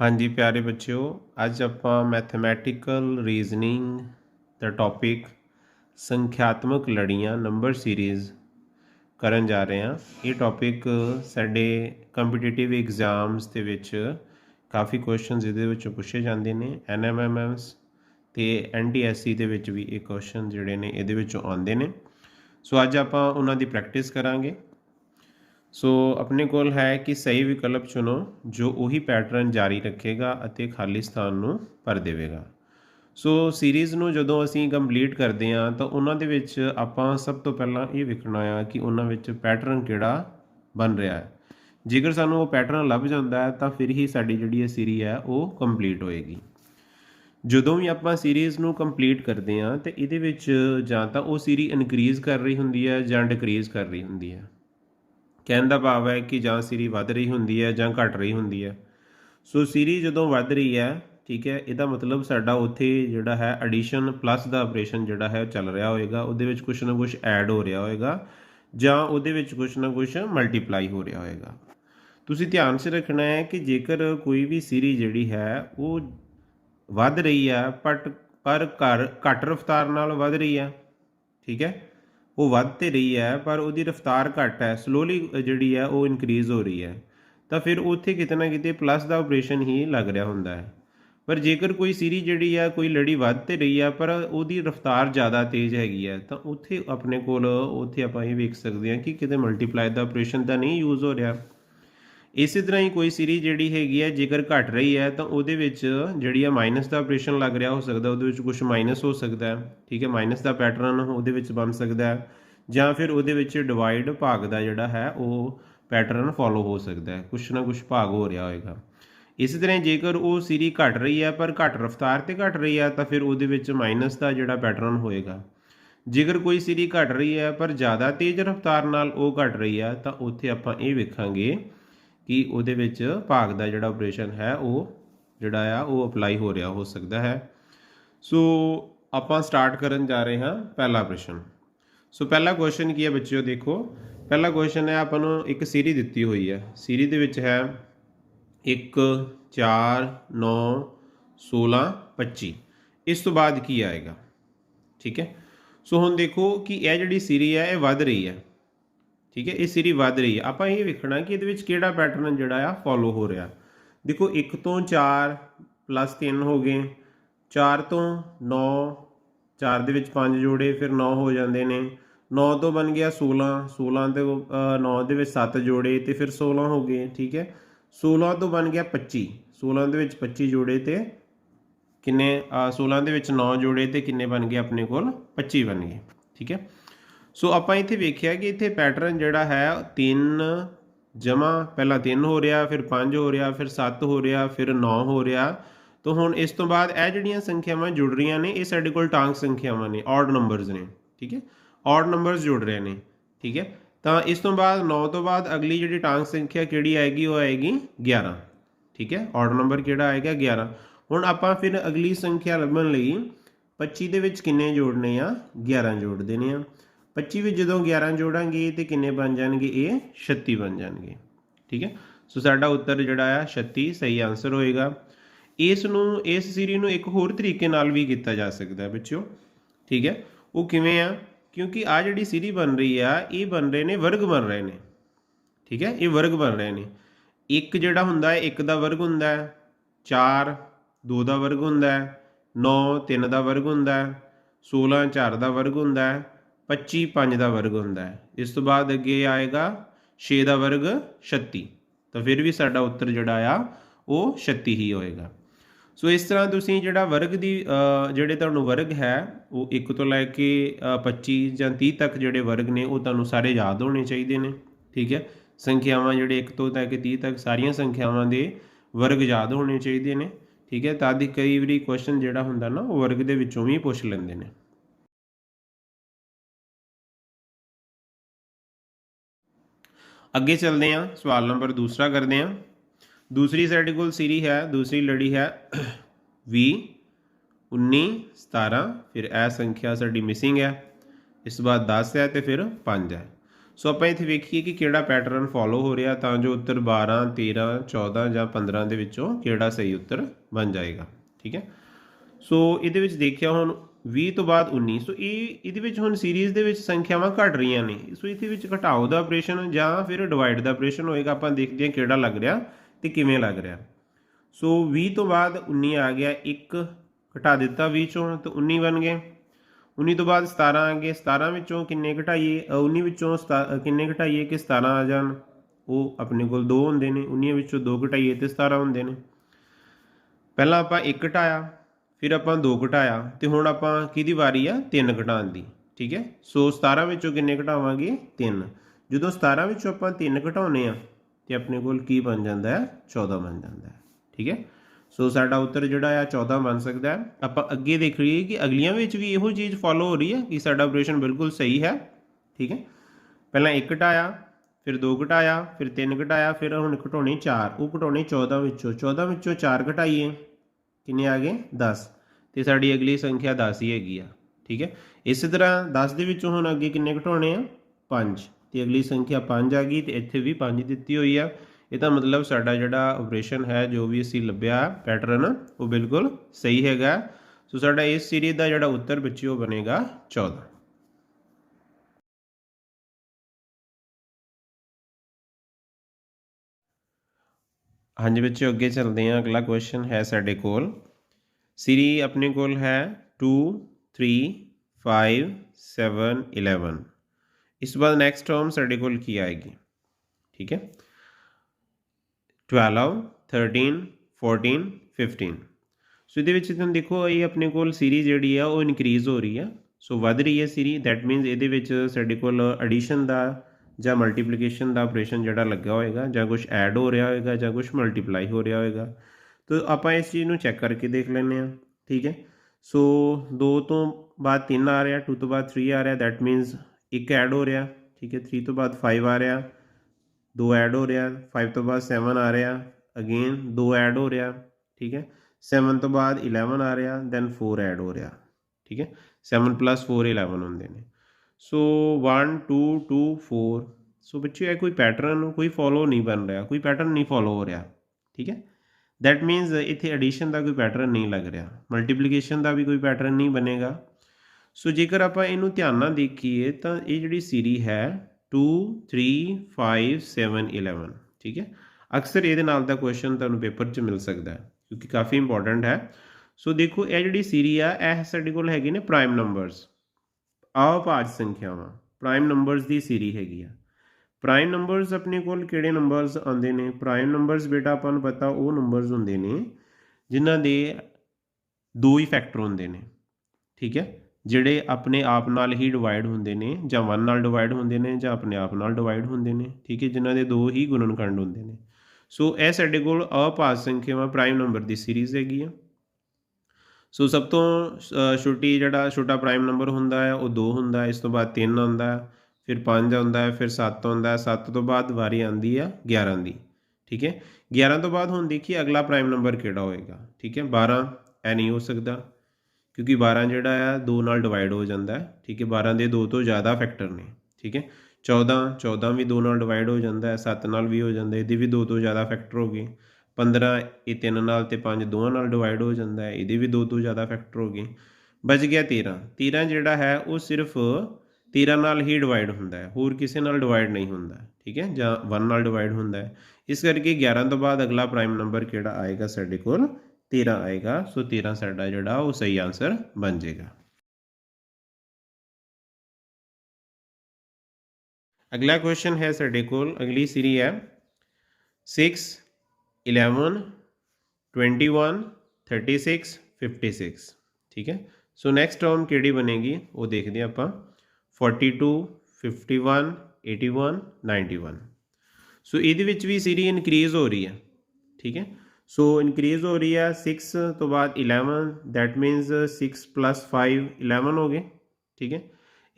ਹਾਂਜੀ ਪਿਆਰੇ ਬੱਚਿਓ, ਅੱਜ ਆਪਾਂ ਮੈਥਮੈਟੀਕਲ ਰੀਜ਼ਨਿੰਗ ਦਾ ਟੌਪਿਕ ਸੰਖਿਆਤਮਕ ਲੜੀਆਂ ਨੰਬਰ ਸੀਰੀਜ਼ ਕਰਨ ਜਾ ਰਹੇ ਹਾਂ। ਇਹ ਟੌਪਿਕ ਸਾਡੇ ਕੰਪੀਟੀਟਿਵ ਐਗਜ਼ਾਮਸ ਦੇ ਵਿੱਚ ਕਾਫੀ ਕੁਐਸਚਨਸ ਇਹਦੇ ਵਿੱਚੋਂ ਪੁੱਛੇ ਜਾਂਦੇ ਨੇ ਐਨਐਮਐਮਐਸ ਤੇ ਐਨਟੀਐਸਸੀ ਦੇ ਵਿੱਚ ਵੀ ਇਹ ਕੁਐਸਚਨ ਜਿਹੜੇ ਨੇ ਇਹਦੇ ਵਿੱਚੋਂ ਆਉਂਦੇ ਨੇ। ਸੋ ਅੱਜ ਆਪਾਂ ਉਹਨਾਂ ਦੀ ਪ੍ਰੈਕਟਿਸ ਕਰਾਂਗੇ। ਸੋ ਆਪਣੇ ਕੋਲ ਹੈ ਕਿ ਸਹੀ ਵਿਕਲਪ ਚੁਣੋ, ਜੋ ਉਹੀ ਪੈਟਰਨ ਜਾਰੀ ਰੱਖੇਗਾ ਅਤੇ ਖਾਲੀ ਸਥਾਨ ਨੂੰ ਭਰ ਦੇਵੇਗਾ। ਸੋ ਸੀਰੀਜ਼ ਨੂੰ ਜਦੋਂ ਅਸੀਂ ਕੰਪਲੀਟ ਕਰਦੇ ਹਾਂ, ਤਾਂ ਉਹਨਾਂ ਦੇ ਵਿੱਚ ਆਪਾਂ ਸਭ ਤੋਂ ਪਹਿਲਾਂ ਇਹ ਵੇਖਣਾ ਆ ਕਿ ਉਹਨਾਂ ਵਿੱਚ ਪੈਟਰਨ ਕਿਹੜਾ ਬਣ ਰਿਹਾ ਹੈ। ਜੇਕਰ ਸਾਨੂੰ ਉਹ ਪੈਟਰਨ ਲੱਭ ਜਾਂਦਾ ਹੈ, ਤਾਂ ਫਿਰ ਹੀ ਸਾਡੀ ਜਿਹੜੀ ਇਹ ਸੀਰੀ ਹੈ, ਉਹ ਕੰਪਲੀਟ ਹੋਏਗੀ। ਜਦੋਂ ਵੀ ਆਪਾਂ ਸੀਰੀਜ਼ ਨੂੰ ਕੰਪਲੀਟ ਕਰਦੇ ਹਾਂ, ਤੇ ਇਹਦੇ ਵਿੱਚ ਜਾਂ ਤਾਂ ਉਹ ਸੀਰੀ ਇਨਕਰੀਜ਼ ਕਰ ਰਹੀ ਹੁੰਦੀ ਹੈ ਜਾਂ ਡਿਕਰੀਜ਼ ਕਰ ਰਹੀ ਹੁੰਦੀ ਹੈ। ਕਹਿਣ ਦਾ ਭਾਵ ਹੈ ਕਿ ਜਾਂ ਸੀਰੀ ਵੱਧ ਰਹੀ ਹੁੰਦੀ ਹੈ ਜਾਂ ਘਟ ਰਹੀ ਹੁੰਦੀ ਹੈ। ਸੋ ਸੀਰੀ ਜਦੋਂ ਵੱਧ ਰਹੀ ਹੈ, ਠੀਕ ਹੈ, ਇਹਦਾ ਮਤਲਬ ਸਾਡਾ ਉੱਥੇ ਜਿਹੜਾ ਹੈ ਐਡੀਸ਼ਨ ਪਲੱਸ ਦਾ ਆਪਰੇਸ਼ਨ ਜਿਹੜਾ ਹੈ ਉਹ ਚੱਲ ਰਿਹਾ ਹੋਏਗਾ। ਉਹਦੇ ਵਿੱਚ ਕੁਝ ਨਾ ਕੁਝ ਐਡ ਹੋ ਰਿਹਾ ਹੋਏਗਾ ਜਾਂ ਉਹਦੇ ਵਿੱਚ ਕੁਝ ਨਾ ਕੁਝ ਮਲਟੀਪਲਾਈ ਹੋ ਰਿਹਾ ਹੋਏਗਾ। ਤੁਸੀਂ ਧਿਆਨ 'ਚ ਰੱਖਣਾ ਹੈ ਕਿ ਜੇਕਰ ਕੋਈ ਵੀ ਸੀਰੀ ਜਿਹੜੀ ਹੈ ਉਹ ਵੱਧ ਰਹੀ ਹੈ ਬਟ ਪਰ ਘਰ ਘੱਟ ਰਫ਼ਤਾਰ ਨਾਲ ਵੱਧ ਰਹੀ ਹੈ, ਠੀਕ ਹੈ ਉਹ ਵੱਧ ਤੇ ਰਹੀ ਹੈ, ਪਰ ਉਹਦੀ ਰਫ਼ਤਾਰ ਘੱਟ ਹੈ ਸਲੋਲੀ ਜਿਹੜੀ ਹੈ ਉਹ ਇਨਕਰੀਜ਼ ਹੋ ਰਹੀ ਹੈ। ਤਾਂ ਫਿਰ ਉੱਥੇ ਕਿਤੇ ਨਾ ਕਿਤੇ ਪਲੱਸ ਦਾ ਆਪਰੇਸ਼ਨ ਹੀ ਲੱਗ ਰਿਹਾ ਹੁੰਦਾ ਹੈ। ਪਰ ਜੇਕਰ ਕੋਈ ਸੀਰੀ ਜਿਹੜੀ ਆ ਕੋਈ ਲੜੀ ਵੱਧ ਤੇ ਰਹੀ ਆ ਪਰ ਉਹਦੀ ਰਫ਼ਤਾਰ ਜ਼ਿਆਦਾ ਤੇਜ਼ ਹੈਗੀ ਹੈ, ਤਾਂ ਉੱਥੇ ਆਪਣੇ ਕੋਲ, ਉੱਥੇ ਆਪਾਂ ਇਹ ਵੇਖ ਸਕਦੇ ਹਾਂ ਕਿ ਕਿਤੇ ਮਲਟੀਪਲਾਈ ਦਾ ਆਪਰੇਸ਼ਨ ਤਾਂ ਨਹੀਂ ਯੂਜ਼ ਹੋ ਰਿਹਾ। ਇਸੇ ਤਰ੍ਹਾਂ ਹੀ ਕੋਈ ਸੀਰੀ ਜਿਹੜੀ ਹੈਗੀ ਹੈ, ਜੇਕਰ ਘਟ ਰਹੀ ਹੈ, ਤਾਂ ਉਹਦੇ ਵਿੱਚ ਜਿਹੜੀ ਆ ਮਾਈਨਸ ਦਾ ਆਪਰੇਸ਼ਨ ਲੱਗ ਰਿਹਾ ਹੋ ਸਕਦਾ, ਉਹਦੇ ਵਿੱਚ ਕੁਝ ਮਾਈਨਸ ਹੋ ਸਕਦਾ ਹੈ, ਠੀਕ ਹੈ ਮਾਈਨਸ ਦਾ ਪੈਟਰਨ ਉਹਦੇ ਵਿੱਚ ਬਣ ਸਕਦਾ ਹੈ, ਜਾਂ ਫਿਰ ਉਹਦੇ ਵਿੱਚ ਡਿਵਾਈਡ ਭਾਗ ਦਾ ਜਿਹੜਾ ਹੈ, ਉਹ ਪੈਟਰਨ ਫੋਲੋ ਹੋ ਸਕਦਾ ਹੈ ਕੁਝ ਨਾ ਕੁਝ ਭਾਗ ਹੋ ਰਿਹਾ ਹੋਏਗਾ। ਇਸੇ ਤਰ੍ਹਾਂ ਜੇਕਰ ਉਹ ਸੀਰੀ ਘਟ ਰਹੀ ਹੈ, ਪਰ ਘੱਟ ਰਫ਼ਤਾਰ ਤੇ ਘਟ ਰਹੀ ਹੈ, ਤਾਂ ਫਿਰ ਉਹਦੇ ਵਿੱਚ ਮਾਈਨਸ ਦਾ ਜਿਹੜਾ ਪੈਟਰਨ ਹੋਏਗਾ। ਜੇਕਰ ਕੋਈ ਸੀਰੀ ਘਟ ਰਹੀ ਹੈ, ਪਰ ਜ਼ਿਆਦਾ ਤੇਜ਼ ਰਫ਼ਤਾਰ ਨਾਲ ਉਹ ਘਟ ਰਹੀ ਹੈ, ਤਾਂ ਉੱਥੇ ਆਪਾਂ ਇਹ ਵੇਖਾਂਗੇ ਕਿ ਉਹਦੇ ਵਿੱਚ ਭਾਗ ਦਾ ਜਿਹੜਾ ਆਪਰੇਸ਼ਨ ਹੈ, ਉਹ ਜਿਹੜਾ ਆ, ਉਹ ਅਪਲਾਈ ਹੋ ਰਿਹਾ, ਹੋ ਸਕਦਾ ਹੈ। ਸੋ ਆਪਾਂ ਸਟਾਰਟ ਕਰਨ ਜਾ ਰਹੇ ਹਾਂ ਪਹਿਲਾ ਪ੍ਰਸ਼ਨ। ਸੋ ਪਹਿਲਾ ਕੁਐਸਚਨ ਕੀ ਹੈ ਬੱਚਿਓ, ਦੇਖੋ। ਪਹਿਲਾ ਕੁਐਸਚਨ ਹੈ, ਆਪਾਂ ਨੂੰ ਇੱਕ ਸੀਰੀ ਦਿੱਤੀ ਹੋਈ ਹੈ। ਸੀਰੀ ਦੇ ਵਿੱਚ ਹੈ 1 4 9 16 25 ਇਸ ਤੋਂ ਬਾਅਦ ਕੀ ਆਏਗਾ? ਠੀਕ ਹੈ? ਸੋ ਹੁਣ ਦੇਖੋ ਕਿ ਇਹ ਜਿਹੜੀ ਸੀਰੀ ਹੈ, ਇਹ ਵੱਧ ਰਹੀ ਹੈ। ਠੀਕ ਹੈ, ਇਹ ਸੀਰੀ ਵੱਧ ਰਹੀ ਹੈ। ਆਪਾਂ ਇਹ ਵੇਖਣਾ ਕਿ ਇਹਦੇ ਵਿੱਚ ਕਿਹੜਾ ਪੈਟਰਨ ਜਿਹੜਾ ਆ ਫੋਲੋ ਹੋ ਰਿਹਾ। ਦੇਖੋ 1 ਤੋਂ 4 ਪਲੱਸ 3 ਹੋ ਗਏ। 4 ਤੋਂ 9 4 ਦੇ ਵਿੱਚ 5 ਜੋੜੇ, ਫਿਰ 9 ਹੋ ਜਾਂਦੇ ਨੇ। 9 ਤੋਂ ਬਣ ਗਿਆ 16 16 ਤੇ 9 ਦੇ ਵਿੱਚ 7 ਜੋੜੇ ਤੇ ਫਿਰ 16 ਹੋ ਗਏ, ਠੀਕ ਹੈ। 16 ਤੋਂ ਬਣ ਗਿਆ 25 16 ਦੇ ਵਿੱਚ 25 ਜੋੜੇ ਤੇ ਕਿੰਨੇ 16 ਦੇ ਵਿੱਚ 9 ਜੋੜੇ ਤੇ ਕਿੰਨੇ ਬਣ ਗਏ? ਆਪਣੇ ਕੋਲ 25 ਬਣ ਗਏ, ਠੀਕ ਹੈ। ਸੋ ਆਪਾਂ ਇੱਥੇ ਵੇਖਿਆ ਕਿ ਇੱਥੇ ਪੈਟਰਨ ਜਿਹੜਾ ਹੈ 3 ਜਮਾ, ਪਹਿਲਾਂ 3 ਹੋ ਰਿਹਾ, ਫਿਰ 5 ਹੋ ਰਿਹਾ, ਫਿਰ 7 ਹੋ ਰਿਹਾ, ਫਿਰ 9 ਹੋ ਰਿਹਾ। ਤਾਂ ਹੁਣ ਇਸ ਤੋਂ ਬਾਅਦ ਇਹ ਜਿਹੜੀਆਂ ਸੰਖਿਆਵਾਂ ਜੁੜ ਰਹੀਆਂ ਨੇ, ਇਹ ਸਾਡੇ ਕੋਲ ਟਾਂਗ ਸੰਖਿਆਵਾਂ ਨੇ ਆਡ ਨੰਬਰਸ ਨੇ, ਠੀਕ ਹੈ? ਆਡ ਨੰਬਰਸ ਜੁੜ ਰਹੇ ਨੇ, ਠੀਕ ਹੈ? ਤਾਂ ਇਸ ਤੋਂ ਬਾਅਦ 9 ਤੋਂ ਬਾਅਦ ਅਗਲੀ ਜਿਹੜੀ ਟਾਂਗ ਸੰਖਿਆ ਕਿਹੜੀ ਆਏਗੀ, ਉਹ ਆਏਗੀ 11 ਠੀਕ ਹੈ? ਆਡ ਨੰਬਰ ਕਿਹੜਾ ਆਏਗਾ? 11 ਹੁਣ ਆਪਾਂ ਫਿਰ ਅਗਲੀ ਸੰਖਿਆ ਲੱਭਣ ਲਈ 25 ਦੇ ਵਿੱਚ ਕਿੰਨੇ ਜੋੜਨੇ ਆ? 11 ਜੋੜ ਦੇਣੇ ਆ। 25 ਵਿੱਚ ਜਦੋਂ 11 ਜੋੜਾਂਗੇ ਤੇ ਕਿੰਨੇ ਬਣ ਜਾਣਗੇ? ਇਹ 36 ਬਣ ਜਾਣਗੇ। ਠੀਕ ਹੈ? ਸੋ ਸਾਡਾ ਉੱਤਰ ਜਿਹੜਾ ਆ 36 ਸਹੀ ਆਨਸਰ ਹੋਏਗਾ। ਇਸ ਨੂੰ, ਇਸ ਸੀਰੀ ਨੂੰ ਇੱਕ ਹੋਰ ਤਰੀਕੇ ਨਾਲ ਵੀ ਕੀਤਾ ਜਾ ਸਕਦਾ ਹੈ ਬੱਚਿਓ। ਠੀਕ ਹੈ? ਉਹ ਕਿਵੇਂ ਆ? ਕਿਉਂਕਿ ਆ ਜਿਹੜੀ ਸੀਰੀ ਬਣ ਰਹੀ ਆ, ਇਹ ਬਣ ਰਹੇ ਨੇ, ਵਰਗ ਬਣ ਰਹੇ ਨੇ। ਠੀਕ ਹੈ? ਇਹ ਵਰਗ ਬਣ ਰਹੇ ਨੇ। ਇੱਕ ਜਿਹੜਾ ਹੁੰਦਾ ਹੈ, ਇੱਕ ਦਾ ਵਰਗ ਹੁੰਦਾ ਹੈ। 4 2 ਦਾ ਵਰਗ ਹੁੰਦਾ ਹੈ। 9 3 ਦਾ ਵਰਗ ਹੁੰਦਾ ਹੈ। 16 4 ਦਾ ਵਰਗ ਹੁੰਦਾ ਹੈ। 25 5 ਦਾ ਵਰਗ ਹੁੰਦਾ ਹੈ। ਇਸ ਤੋਂ ਬਾਅਦ ਅੱਗੇ ਆਏਗਾ 6 ਦਾ ਵਰਗ 36 ਤਾਂ ਫਿਰ ਵੀ ਸਾਡਾ ਉੱਤਰ ਜਿਹੜਾ ਆ, ਉਹ 36 ਹੀ ਹੋਏਗਾ। ਸੋ ਇਸ ਤਰ੍ਹਾਂ ਤੁਸੀਂ ਜਿਹੜਾ ਵਰਗ ਦੀ ਜਿਹੜੇ ਤੁਹਾਨੂੰ ਵਰਗ ਹੈ, ਉਹ 1 ਤੋਂ ਲੈ ਕੇ 25 ਜਾਂ 30 ਤੱਕ ਜਿਹੜੇ ਵਰਗ ਨੇ, ਉਹ ਤੁਹਾਨੂੰ ਸਾਰੇ ਯਾਦ ਹੋਣੇ ਚਾਹੀਦੇ ਨੇ। ਠੀਕ ਹੈ? ਸੰਖਿਆਵਾਂ ਜਿਹੜੇ 1 ਤੋਂ ਲੈ ਕੇ 30 ਤੱਕ, ਸਾਰੀਆਂ ਸੰਖਿਆਵਾਂ ਦੇ ਵਰਗ ਯਾਦ ਹੋਣੇ ਚਾਹੀਦੇ ਨੇ। ਠੀਕ ਹੈ? ਤਾਂ ਦੀ ਕਈ ਵਾਰੀ ਕੁਐਸਚਨ ਜਿਹੜਾ ਹੁੰਦਾ ਨਾ, ਉਹ ਵਰਗ ਦੇ ਵਿੱਚੋਂ ਵੀ ਪੁੱਛ ਲੈਂਦੇ ਨੇ। ਅੱਗੇ ਚੱਲਦੇ ਹਾਂ, ਸਵਾਲ ਨੰਬਰ ਦੂਸਰਾ ਕਰਦੇ ਹਾਂ। ਦੂਸਰੀ ਸਾਡੇ ਕੋਲ ਸੀਰੀ ਹੈ, ਦੂਸਰੀ ਲੜੀ ਹੈ। 20 19 17 ਫਿਰ ਇਹ ਸੰਖਿਆ ਸਾਡੀ ਮਿਸਿੰਗ ਹੈ। ਇਸ ਤੋਂ ਬਾਅਦ 10 ਹੈ ਤੇ ਫਿਰ 5 ਹੈ। ਸੋ ਆਪਾਂ ਇੱਥੇ ਵੇਖੀਏ ਕਿ ਕਿਹੜਾ ਪੈਟਰਨ ਫੋਲੋ ਹੋ ਰਿਹਾ, ਤਾਂ ਜੋ ਉੱਤਰ 12 13 14 ਜਾਂ 15 ਦੇ ਵਿੱਚੋਂ ਕਿਹੜਾ ਸਹੀ ਉੱਤਰ ਬਣ ਜਾਏਗਾ। ਠੀਕ ਹੈ? ਸੋ ਇਹਦੇ ਵਿੱਚ ਦੇਖਿਆ ਹੁਣ 20 ਤੋਂ ਬਾਅਦ 19 ਸੋ ਇਹ ਇਹਦੇ ਵਿੱਚ ਹੁਣ ਸੀਰੀਜ਼ ਦੇ ਵਿੱਚ ਸੰਖਿਆਵਾਂ ਘਟ ਰਹੀਆਂ ਨੇ। ਸੋ ਇਹਦੇ ਵਿੱਚ ਘਟਾਓ ਦਾ ਆਪਰੇਸ਼ਨ ਜਾਂ ਫਿਰ ਡਿਵਾਈਡ ਦਾ ਆਪਰੇਸ਼ਨ ਹੋਏਗਾ। ਆਪਾਂ ਦੇਖਦੇ ਹਾਂ ਕਿਹੜਾ ਲੱਗ ਰਿਹਾ ਤੇ ਕਿਵੇਂ ਲੱਗ ਰਿਹਾ। ਸੋ 20 ਤੋਂ ਬਾਅਦ 19 ਆ ਗਿਆ। 1 ਘਟਾ ਦਿੱਤਾ 20 ਚੋਂ ਤੇ 19 ਬਣ ਗਏ। 19 ਤੋਂ ਬਾਅਦ 17 ਆ ਗਏ। 17 ਵਿੱਚੋਂ ਕਿੰਨੇ ਘਟਾਈਏ? ਅ, 19 ਵਿੱਚੋਂ ਸਤਾ- ਕਿੰਨੇ ਘਟਾਈਏ ਕਿ 17 ਆ ਜਾਣ? ਉਹ ਆਪਣੇ ਕੋਲ 2 ਹੁੰਦੇ ਨੇ। 19 ਵਿੱਚੋਂ 2 ਘਟਾਈਏ ਤੇ 17 ਹੁੰਦੇ ਨੇ। ਪਹਿਲਾਂ ਆਪਾਂ 1 ਘਟਾਇਆ। ਫਿਰ ਆਪਾਂ 2 ਘਟਾਇਆ ਤੇ ਹੁਣ ਆਪਾਂ ਕਿਹਦੀ ਵਾਰੀ ਆ? 3 ਘਟਾਉਣ ਦੀ, ਠੀਕ ਹੈ? ਸੋ 17 ਵਿੱਚੋਂ ਕਿੰਨੇ ਘਟਾਵਾਂਗੇ? 3 ਜਦੋਂ 17 ਵਿੱਚੋਂ ਆਪਾਂ 3 ਘਟਾਉਨੇ ਆ ਤੇ ਆਪਣੇ ਕੋਲ ਕੀ ਬਣ ਜਾਂਦਾ ਹੈ? 14 ਬਣ ਜਾਂਦਾ ਹੈ, ਠੀਕ ਹੈ? ਸੋ ਸਾਡਾ ਉੱਤਰ ਜਿਹੜਾ ਆ 14 ਬਣ ਸਕਦਾ ਹੈ। ਆਪਾਂ ਅੱਗੇ ਦੇਖ ਲਈਏ ਕਿ ਅਗਲੀਆਂ ਵਿੱਚ ਵੀ ਇਹੋ ਚੀਜ਼ ਫਾਲੋ ਹੋ ਰਹੀ ਹੈ ਕਿ ਸਾਡਾ ਆਪਰੇਸ਼ਨ ਬਿਲਕੁਲ ਸਹੀ ਹੈ, ਠੀਕ ਹੈ? ਪਹਿਲਾਂ 1 ਘਟਾਇਆ, ਫਿਰ 2 ਘਟਾਇਆ, ਫਿਰ 3 ਘਟਾਇਆ, ਫਿਰ ਹੁਣ ਘਟਾਉਣੇ 4 ਉਹ ਘਟਾਉਣੇ 14 ਵਿੱਚੋਂ। 14 ਵਿੱਚੋਂ 4 ਘਟਾਈਏ। ਕਿੰਨੇ ਆ ਗਏ? 10 ਤੇ ਸਾਡੀ ਅਗਲੀ ਸੰਖਿਆ 10 ਹੀ ਹੈਗੀ ਆ, ਠੀਕ ਹੈ? ਇਸੇ ਤਰ੍ਹਾਂ 10 ਦੇ ਵਿੱਚੋਂ ਹੁਣ ਅੱਗੇ ਕਿੰਨੇ ਘਟਾਉਣੇ ਆ? 5 ਤੇ ਅਗਲੀ ਸੰਖਿਆ 5 ਆ ਗਈ ਤੇ ਇੱਥੇ ਵੀ 5 ਦਿੱਤੀ ਹੋਈ ਆ। ਇਹਦਾ ਮਤਲਬ ਸਾਡਾ ਜਿਹੜਾ ਆਪਰੇਸ਼ਨ ਹੈ, ਜੋ ਵੀ ਅਸੀਂ ਲੱਭਿਆ ਪੈਟਰਨ ਉਹ ਬਿਲਕੁਲ ਸਹੀ ਹੈਗਾ। ਸੋ ਸਾਡਾ ਇਸ ਸੀਰੀਜ਼ ਦਾ ਜਿਹੜਾ ਉੱਤਰ ਬੱਚਿਓ ਉਹ ਬਣੇਗਾ 14 ਹਾਂਜੀ ਬੱਚਿਓ, ਅੱਗੇ ਚੱਲਦੇ ਹਾਂ। ਅਗਲਾ ਕੁਐਸਚਨ ਹੈ ਸਾਡੇ ਕੋਲ। ਸੀਰੀ ਆਪਣੇ ਕੋਲ ਹੈ 2 3 5 7 11 ਇਸ ਤੋਂ ਬਾਅਦ ਨੈਕਸਟ ਟਰਮ ਸਾਡੇ ਕੋਲ ਕੀ ਆਏਗੀ ਠੀਕ ਹੈ 12 13 14 15 ਸੋ ਇਹਦੇ ਵਿੱਚ ਤੁਹਾਨੂੰ ਦੇਖੋ ਇਹ ਆਪਣੇ ਕੋਲ ਸੀਰੀਜ਼ ਜਿਹੜੀ ਆ ਉਹ ਇਨਕਰੀਜ਼ ਹੋ ਰਹੀ ਆ ਸੋ ਵੱਧ ਰਹੀ ਹੈ ਸੀਰੀ ਦੈਟ ਮੀਨਸ ਇਹਦੇ ਵਿੱਚ ਸਾਡੇ ਕੋਲ ਐਡੀਸ਼ਨ ਦਾ ਜਾਂ ਮਲਟੀਪਲੀਕੇਸ਼ਨ ਦਾ ਆਪਰੇਸ਼ਨ ਜਿਹੜਾ ਲੱਗਾ ਹੋਏਗਾ ਜਾਂ ਕੁਝ ਐਡ ਹੋ ਰਿਹਾ ਹੋਏਗਾ ਜਾਂ ਕੁਝ ਮਲਟੀਪਲਾਈ ਹੋ ਰਿਹਾ ਹੋਏਗਾ ਤੋ ਆਪਾਂ ਇਸ ਚੀਜ਼ ਨੂੰ ਚੈੱਕ ਕਰਕੇ ਦੇਖ ਲੈਂਦੇ ਆ ਠੀਕ ਹੈ? ਸੋ 2 ਤੋਂ ਬਾਅਦ 3 ਆ ਰਿਹਾ 2 ਤੋਂ ਬਾਅਦ 3 ਆ ਰਿਹਾ ਦੈਟ ਮੀਨਸ ਇੱਕ ਐਡ ਹੋ ਰਿਹਾ, ਠੀਕ ਹੈ? 3 ਤੋਂ ਬਾਅਦ 5 ਆ ਰਿਹਾ 2 ਐਡ ਹੋ ਰਿਹਾ 5 ਤੋਂ ਬਾਅਦ 7 ਆ ਰਿਹਾ ਅਗੇਨ 2 ਐਡ ਹੋ ਰਿਹਾ, ਠੀਕ ਹੈ? 7 ਤੋਂ ਬਾਅਦ 11 ਆ ਰਿਹਾ ਦੈਨ 4 ਐਡ ਹੋ ਰਿਹਾ, ਠੀਕ ਹੈ? 7 4 11 ਹੁੰਦੇ ਨੇ। ਸੋ 1 2 2 4 ਸੋ ਬੱਚਿਓ, ਇਹ ਕੋਈ ਪੈਟਰਨ ਕੋਈ ਫੋਲੋ ਨਹੀਂ ਬਣ ਰਿਹਾ, ਕੋਈ ਪੈਟਰਨ ਨਹੀਂ ਫੋਲੋ ਹੋ ਰਿਹਾ, ਠੀਕ ਹੈ? ਦੈਟ ਮੀਨਸ ਇੱਥੇ ਐਡੀਸ਼ਨ ਦਾ ਕੋਈ ਪੈਟਰਨ ਨਹੀਂ ਲੱਗ ਰਿਹਾ। ਮਲਟੀਪਲੀਕੇਸ਼ਨ ਦਾ ਵੀ ਕੋਈ ਪੈਟਰਨ ਨਹੀਂ ਬਣੇਗਾ। ਸੋ ਜੇਕਰ ਆਪਾਂ ਇਹਨੂੰ ਧਿਆਨ ਨਾਲ ਦੇਖੀਏ ਤਾਂ ਇਹ ਜਿਹੜੀ ਸੀਰੀ ਹੈ 2 3 5 7 11 ਠੀਕ ਹੈ? ਅਕਸਰ ਇਹਦੇ ਨਾਲ ਦਾ ਕੁਐਸਚਨ ਤੁਹਾਨੂੰ ਪੇਪਰ 'ਚ ਮਿਲ ਸਕਦਾ ਹੈ, ਕਿਉਂਕਿ ਕਾਫੀ ਇੰਪੋਰਟੈਂਟ ਹੈ। ਸੋ ਦੇਖੋ, ਇਹ ਜਿਹੜੀ ਸੀਰੀ ਆ, ਇਹ ਸਾਡੇ ਕੋਲ ਹੈਗੇ ਨੇ ਪ੍ਰਾਈਮ ਨੰਬਰਸ ਆਓ ਭਾਜ ਸੰਖਿਆਵਾਂ ਪ੍ਰਾਈਮ ਨੰਬਰਸ ਦੀ ਸੀਰੀ ਹੈਗੀ ਆ। ਪ੍ਰਾਈਮ ਨੰਬਰਸ ਆਪਣੇ ਕੋਲ ਕਿਹੜੇ ਨੰਬਰਸ ਆਉਂਦੇ ਨੇ? ਪ੍ਰਾਈਮ ਨੰਬਰਸ ਬੇਟਾ ਆਪਾਂ ਨੂੰ ਪਤਾ, ਉਹ ਨੰਬਰਸ ਹੁੰਦੇ ਨੇ ਜਿਨ੍ਹਾਂ ਦੇ ਦੋ ਹੀ ਫੈਕਟਰ ਹੁੰਦੇ ਨੇ। ਠੀਕ ਹੈ? ਜਿਹੜੇ ਆਪਣੇ ਆਪ ਨਾਲ ਹੀ ਡਿਵਾਈਡ ਹੁੰਦੇ ਨੇ ਜਾਂ 1 ਨਾਲ ਡਿਵਾਈਡ ਹੁੰਦੇ ਨੇ ਜਾਂ ਆਪਣੇ ਆਪ ਨਾਲ ਡਿਵਾਈਡ ਹੁੰਦੇ ਨੇ। ਠੀਕ ਹੈ? ਜਿਨ੍ਹਾਂ ਦੇ ਦੋ ਹੀ ਗੁਣਨਖੰਡ ਹੁੰਦੇ ਨੇ। ਸੋ ਇਹ ਸਾਡੇ ਕੋਲ ਅਭਾਜ ਸੰਖਿਆਵਾਂ ਪ੍ਰਾਈਮ ਨੰਬਰ ਦੀ ਸੀਰੀਜ਼ ਹੈਗੀ ਆ। ਸੋ ਸਭ ਤੋਂ ਛੋਟੀ ਜਿਹੜਾ, ਛੋਟਾ ਪ੍ਰਾਈਮ ਨੰਬਰ ਹੁੰਦਾ ਹੈ, ਉਹ 2 ਹੁੰਦਾ ਹੈ, ਇਸ ਤੋਂ ਬਾਅਦ 3 ਆਉਂਦਾ ਹੈ। ਫਿਰ 5 ਆਉਂਦਾ ਹੈ, ਫਿਰ 7 ਆਉਂਦਾ ਹੈ 7 ਤੋਂ ਬਾਅਦ ਵਾਰੀ ਆਉਂਦੀ ਆ 11 ਦੀ, ਠੀਕ ਹੈ? 11 ਤੋਂ ਬਾਅਦ ਹੁਣ ਦੇਖੀਏ ਅਗਲਾ ਪ੍ਰਾਈਮ ਨੰਬਰ ਕਿਹੜਾ ਹੋਏਗਾ, ਠੀਕ ਹੈ? 12 ਇਹ ਨਹੀਂ ਹੋ ਸਕਦਾ, ਕਿਉਂਕਿ 12 ਜਿਹੜਾ ਆ 2 ਨਾਲ ਡਿਵਾਈਡ ਹੋ ਜਾਂਦਾ ਹੈ, ਠੀਕ ਹੈ? 12 ਦੇ 2 ਤੋਂ ਜ਼ਿਆਦਾ ਫੈਕਟਰ ਨੇ, ਠੀਕ ਹੈ? 14 14 ਵੀ 2 ਨਾਲ ਡਿਵਾਈਡ ਹੋ ਜਾਂਦਾ ਹੈ 7 ਨਾਲ ਵੀ ਹੋ ਜਾਂਦਾ ਇਹਦੇ ਵੀ 2 ਤੋਂ ਜ਼ਿਆਦਾ ਫੈਕਟਰ ਹੋ ਗਏ। 15 ਇਹ 3 ਨਾਲ ਤੇ 5 ਦੋਵਾਂ ਨਾਲ ਡਿਵਾਈਡ ਹੋ ਜਾਂਦਾ ਹੈ, ਇਹਦੇ ਵੀ 2 ਤੋਂ ਜ਼ਿਆਦਾ ਫੈਕਟਰ ਹੋ ਗਏ। ਬਚ ਗਿਆ 13 13 ਜਿਹੜਾ ਹੈ, ਉਹ ਸਿਰਫ 13 ਨਾਲ ਹੀ ਡਿਵਾਈਡ ਹੁੰਦਾ ਹੈ, ਹੋਰ ਕਿਸੇ ਨਾਲ ਡਿਵਾਈਡ ਨਹੀਂ ਹੁੰਦਾ, ਠੀਕ ਹੈ, ਜਾਂ 1 ਨਾਲ ਡਿਵਾਈਡ ਹੁੰਦਾ ਹੈ। ਇਸ ਕਰਕੇ 11 ਤੋਂ ਬਾਅਦ ਅਗਲਾ ਪ੍ਰਾਈਮ ਨੰਬਰ ਕਿਹੜਾ ਆਏਗਾ ਸਾਡੇ ਕੋਲ? 13 ਆਏਗਾ, ਸੋ 13 ਸਾਡਾ ਜਿਹੜਾ ਉਹ ਸਹੀ ਆਨਸਰ ਬਣ ਜਾਏਗਾ। ਅਗਲਾ ਕੁਐਸਚਨ ਹੈ ਸਾਡੇ ਕੋਲ, ਅਗਲੀ ਸੀਰੀ ਹੈ 6 11 21 36 56 ਠੀਕ ਹੈ। ਸੋ ਨੈਕਸਟ ਟਰਮ ਕਿਹੜੀ ਬਣੇਗੀ? ਉਹ ਦੇਖਦੇ ਹਾਂ ਆਪਾਂ। 42 51 81 91 ਸੋ ਇਹਦੇ ਵਿੱਚ ਵੀ ਸੀਰੀ ਇਨਕਰੀਜ਼ ਹੋ ਰਹੀ ਹੈ, ਠੀਕ ਹੈ? ਸੋ ਇਨਕਰੀਜ਼ ਹੋ ਰਹੀ ਹੈ 6 ਤੋਂ ਬਾਅਦ 11 that means 6 plus 5 11 ਹੋ ਗਏ, ਠੀਕ ਹੈ?